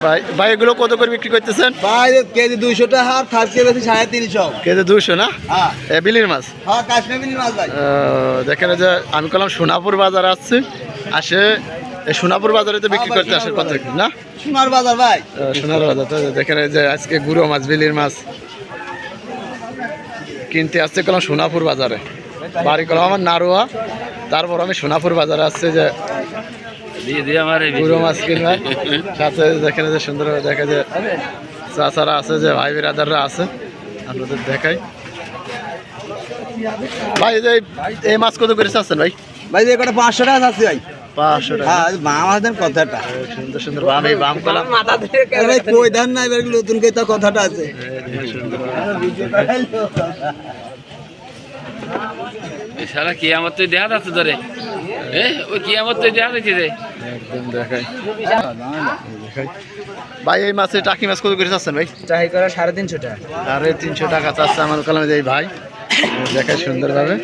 ভাই ভাই এগুলো কত করে বিক্রি করতেছেন? ভাই কেজি দুইশো টাকা আর থার্ড কেজি সাড়ে তিনশো। কেজি দুশো না? হ্যাঁ। বিলির মাছ? হ্যাঁ দেখেন যে আমি কলাম সোনাপুর বাজার আসছে। আসে সোনাপুর বাজারে তো বিক্রি করতে আসে কত না? সোনার বাজার ভাই। সোনার বাজার তো দেখেন যে আজকে গুঁড়ো মাছ বিলির মাছ। কিনতে আসছে কলাম সোনাপুর বাজারে। বাড়ি কলাম আমার নারোয়া। তারপর আমি সোনাপুর বাজারে আসছে যে মাছ কিনবে সাথে দেখেন যে সুন্দর দেখা যায় চাচারা আছে যে ভাই বিরাদাররা আছে আপনাদের দেখাই। ভাই এই যে এই মাছ কত করে চাচ্ছেন ভাই? ভাই যে কটা পাঁচশো টাকা আছে ভাই। পাঁচশো টাকা। হ্যাঁ মা মাছ দেন কথাটা। সুন্দর সুন্দর বাম এই বাম কলাম। ভাই কই ধান নাই নতুন কে তা কথাটা আছে। কি আমার তো দেখা যাচ্ছে ধরে এ ওই কি আমার তো দেখা যাচ্ছে রে? একদম দেখাই। দেখাই ভাই এই মাছে টাকি মাছ কত করে চাচ্ছেন ভাই? চাই করা সাড়ে তিনশো টাকা। আরে তিনশো টাকা চাচ্ছে আমার কলামে এই ভাই। দেখাই সুন্দরভাবে।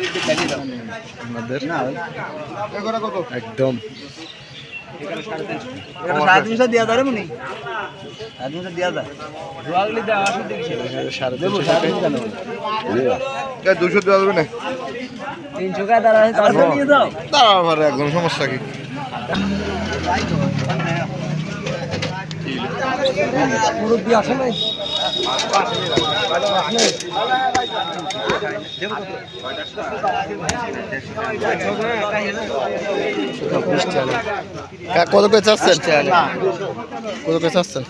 আমাদের একদম। সাড়ে সাড়ে সাড়ে দুশো দেওয়া যাবে না। তিনশো টাকা দাঁড়া আছে তারা একদম সমস্যা কি? মুরব্বী আসে নাই? কা- কত করে চাচ্ছেন? কত করে চাচ্ছেন?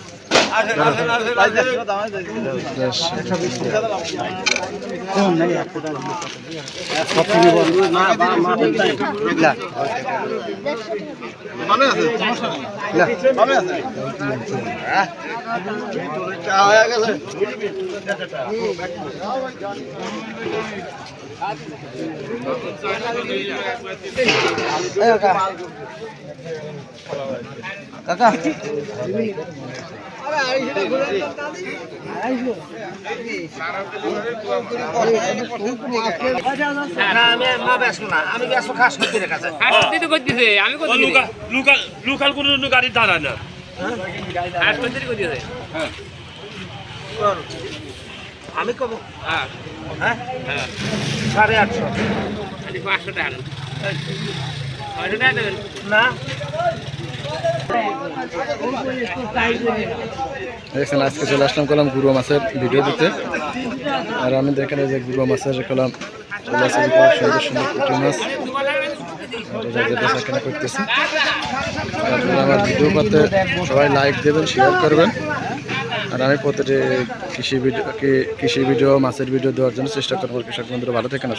কাকা। আমি করতেছি লোকাল লোকাল কোনো গাড়ি দাঁড়ায় না। করতে আমি কব হ্যাঁ। হ্যাঁ? সাড়ে আটশো। পাঁচশো টাকা না দেখছেন আজকে চলে আসলাম করলাম গুঁড়ো মাছের ভিডিও দিতে। আর আমি দেখেন যে গুঁড়ো মাছের কলাম সুন্দর সুন্দর মাছ। করতেছি। আমার ভিডিও করতে, সবাই লাইক দেবেন শেয়ার করবেন। আর আমি প্রতিটি কৃষি ভিডিও কৃষি ভিডিও মাছের ভিডিও দেওয়ার জন্য চেষ্টা করব। কৃষক বন্ধুরা, ভালো থাকেন